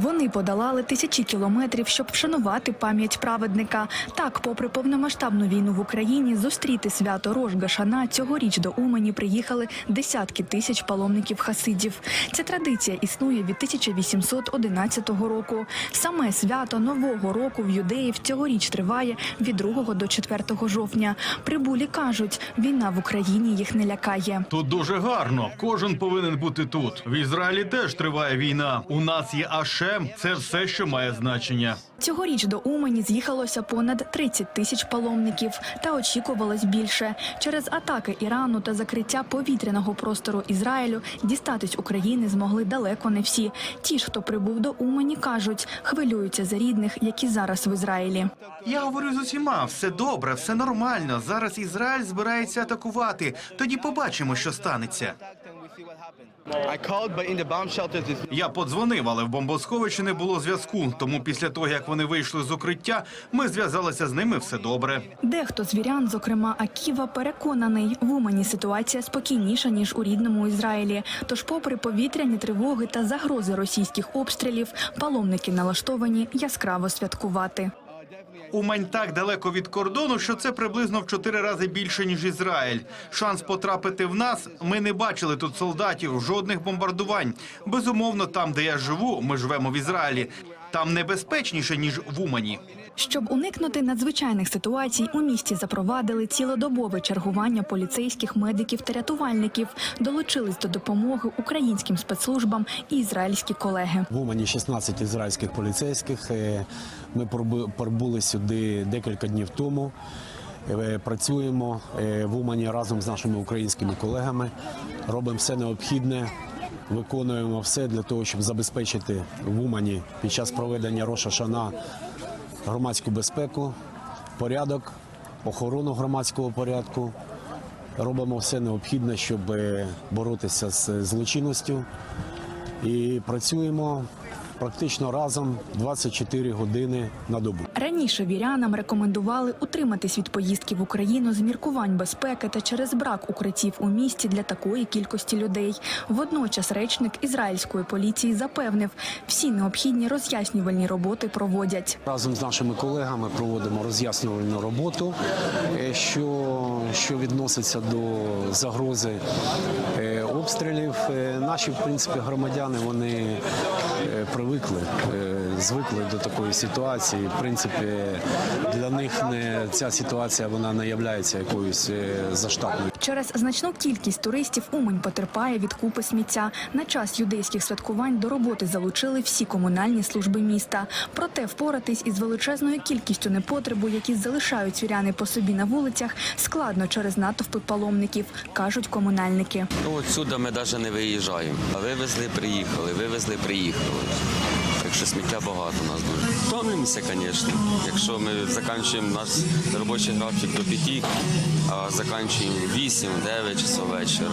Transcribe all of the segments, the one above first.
Вони подолали тисячі кілометрів, щоб вшанувати пам'ять праведника. Так, попри повномасштабну війну в Україні, зустріти свято Рож Гашана цьогоріч до Умані приїхали десятки тисяч паломників хасидів. Ця традиція існує від 1811 року. Саме свято нового року в юдеїв цьогоріч триває від 2 до 4 жовтня. Прибулі кажуть, війна в Україні їх не лякає. Тут дуже гарно. Кожен повинен бути тут. В Ізраїлі теж триває війна. У нас є Це все, що має значення. Цьогоріч до Умані з'їхалося понад 30 тисяч паломників, та очікувалось більше. Через атаки Ірану та закриття повітряного простору Ізраїлю дістатись України змогли далеко не всі. Ті ж, хто прибув до Умані, кажуть, хвилюються за рідних, які зараз в Ізраїлі. Я говорю з усіма, все добре, все нормально. Зараз Ізраїль збирається атакувати. Тоді побачимо, що станеться. Я подзвонив, але в бомбосховищі не було зв'язку. Тому після того, як вони вийшли з укриття, ми зв'язалися з ними. Все добре. Дехто з вірян, зокрема Аківа, переконаний, в Умані ситуація спокійніша ніж у рідному Ізраїлі. Тож, попри повітряні тривоги та загрози російських обстрілів, паломники налаштовані яскраво святкувати. Умань так далеко від кордону, що це приблизно в чотири рази більше ніж Ізраїль. Шанс потрапити в нас. Ми не бачили тут солдатів, жодних бомбардувань. Безумовно, там, де я живу, ми живемо в Ізраїлі. Там небезпечніше ніж в Умані. Щоб уникнути надзвичайних ситуацій, у місті запровадили цілодобове чергування поліцейських, медиків та рятувальників. Долучились до допомоги українським спецслужбам і ізраїльські колеги. В Умані 16 ізраїльських поліцейських. Е, Ми прибули сюди декілька днів тому. Е, Працюємо е, в Умані разом з нашими українськими колегами. Робимо все необхідне, виконуємо все для того, щоб забезпечити в Умані під час проведення Роша Шана громадську безпеку, порядок, охорону громадського порядку. Робимо все необхідне, щоб е, боротися з злочинністю і працюємо практично разом 24 години на добу. Раніше вірянам рекомендували утриматись від поїздки в Україну з міркувань безпеки та через брак укриттів у місті для такої кількості людей. Водночас речник ізраїльської поліції запевнив, всі необхідні роз'яснювальні роботи проводять. Разом з нашими колегами проводимо роз'яснювальну роботу, е, що, що відноситься до загрози е, обстрілів. Е, Наші, в принципі, громадяни вони е, привикли, е, Звикли до такої ситуації. В принципі, для них не ця ситуація вона не являється якоюсь е, заштатною. Через значну кількість туристів Умань потерпає від купи сміття. На час юдейських святкувань до роботи залучили всі комунальні служби міста. Проте впоратись із величезною кількістю непотребу, які залишають віряни по собі на вулицях, складно через натовпи паломників, кажуть комунальники. Ну, отсюда ми навіть не виїжджаємо. Вивезли, приїхали, вивезли, приїхали. Так що сміття багато у нас дуже. Втомлюємося, звісно. Якщо ми закінчуємо наш робочий графік до п'яти, а закінчуємо 8-9 часов вечора,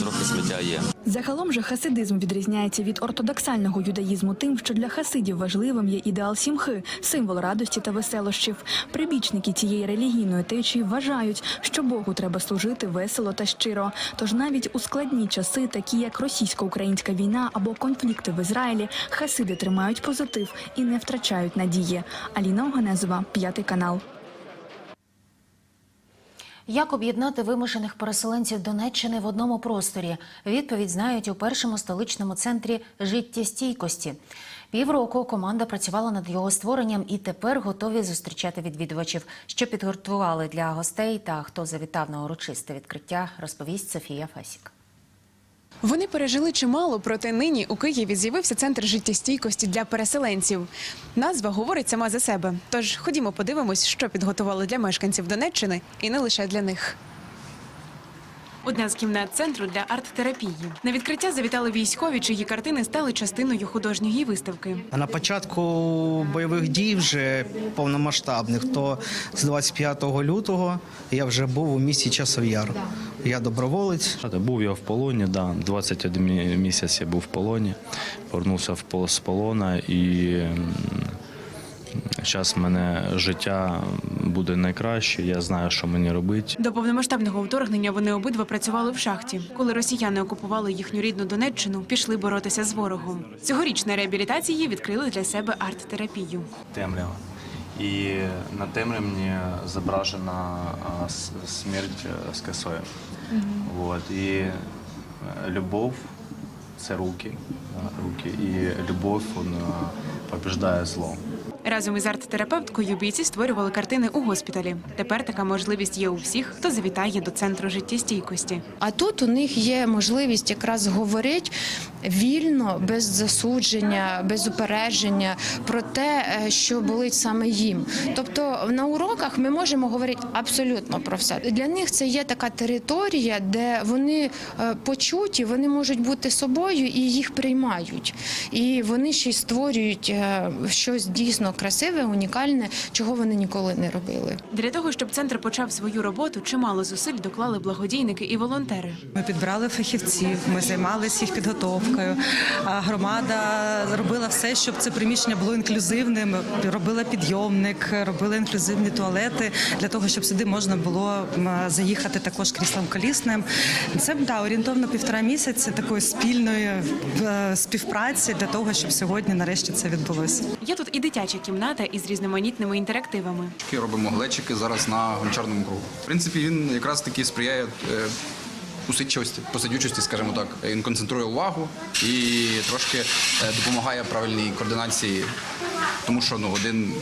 трохи сміття є. Загалом же хасидизм відрізняється від ортодоксального юдаїзму тим, що для хасидів важливим є ідеал сімхи, символ радості та веселощів. Прибічники цієї релігійної течії вважають, що Богу треба служити весело та щиро. Тож навіть у складні часи, такі як російсько-українська війна або конфлікти в Ізраїлі, хасиди тримають позитив і не втрачають надії. Аліна Оганезова, п'ятий канал. Як об'єднати вимушених переселенців Донеччини в одному просторі? Відповідь знають у першому столичному центрі життєстійкості. Півроку команда працювала над його створенням і тепер готові зустрічати відвідувачів. Що підгортували для гостей та хто завітав на урочисте відкриття, розповість Софія Фасік. Вони пережили чимало, проте нині у Києві з'явився центр життєстійкості для переселенців. Назва говорить сама за себе. Тож ходімо, подивимось, що підготували для мешканців Донеччини і не лише для них. Одна з кімнат центру для арт-терапії. На відкриття завітали військові, чиї картини стали частиною художньої виставки. На початку бойових дій вже повномасштабних, то з 25 лютого я вже був у місті Часов Яр. Я доброволець. Був я в полоні, да, 21 місяць я був в полоні, повернувся з полона і зараз в мене життя буде найкраще. Я знаю, що мені робити. До повномасштабного вторгнення вони обидва працювали в шахті. Коли росіяни окупували їхню рідну Донеччину, пішли боротися з ворогом. Цьогоріч на реабілітації відкрили для себе арт-терапію. Темрява. І на темрявні зображена с- смерть е, з косою. Вот. І е, любов це руки. руки. І любов вона побіждає зло. Разом із арт-терапевткою бійці створювали картини у госпіталі. Тепер така можливість є у всіх, хто завітає до центру життєстійкості. А тут у них є можливість якраз говорити вільно, без засудження, без упередження про те, е, що болить саме їм. Тобто на уроках ми можемо говорити абсолютно про все. Для них це є така територія, де вони е, почуті, вони можуть бути собою і їх приймають. І вони ще й створюють е, щось дійсно красиве, унікальне, чого вони ніколи не робили. Для того, щоб центр почав свою роботу, чимало зусиль доклали благодійники і волонтери. Ми підбирали фахівців, ми займалися їх підготовкою. А громада робила все, щоб це приміщення було інклюзивним. Робила підйомник, робила інклюзивні туалети для того, щоб сюди можна було заїхати також кріслом колісним. Це да, орієнтовно півтора місяця такої спільної е, співпраці для того, щоб сьогодні нарешті це відбулося. Є тут і дитяча кімната із різноманітними інтерактивами. Робимо глечики зараз на гончарному кругу. В принципі, він якраз таки сприяє е, усидчивості, посидючості, скажімо так. Він концентрує увагу і трошки е, допомагає правильній координації, тому що ну один.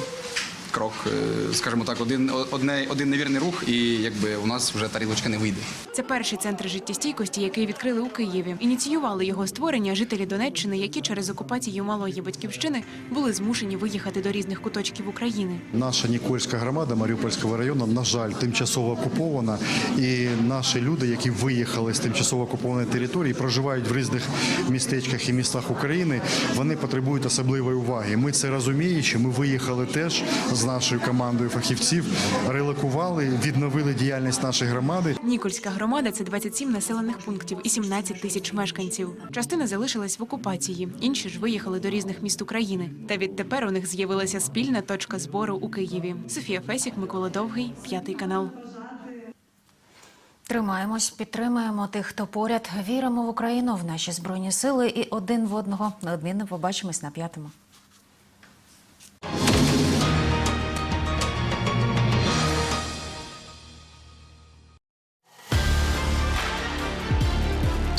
Крок, е, скажімо так, один, одне, один невірний рух, і якби у нас вже тарілочка не вийде. Це перший центр життєстійкості, який відкрили у Києві. Ініціювали його створення жителі Донеччини, які через окупацію малої батьківщини були змушені виїхати до різних куточків України. Наша Нікольська громада Маріупольського району, на жаль, тимчасово окупована, і наші люди, які виїхали з тимчасово окупованої території, проживають в різних містечках і містах України. Вони потребують особливої уваги. Ми це розуміючи, ми виїхали теж з нашою командою фахівців, релокували, відновили діяльність нашої громади. Нікольська громада це 27 населених пунктів і 17 тисяч мешканців. Частина залишилась в окупації, інші ж виїхали до різних міст України. Та відтепер у них з'явилася спільна точка збору у Києві. Софія Фесік, Микола Довгий, п'ятий канал. Тримаємось, підтримуємо тих, хто поряд. Віримо в Україну, в наші збройні сили і один в одного. Неодмінно побачимось на п'ятому.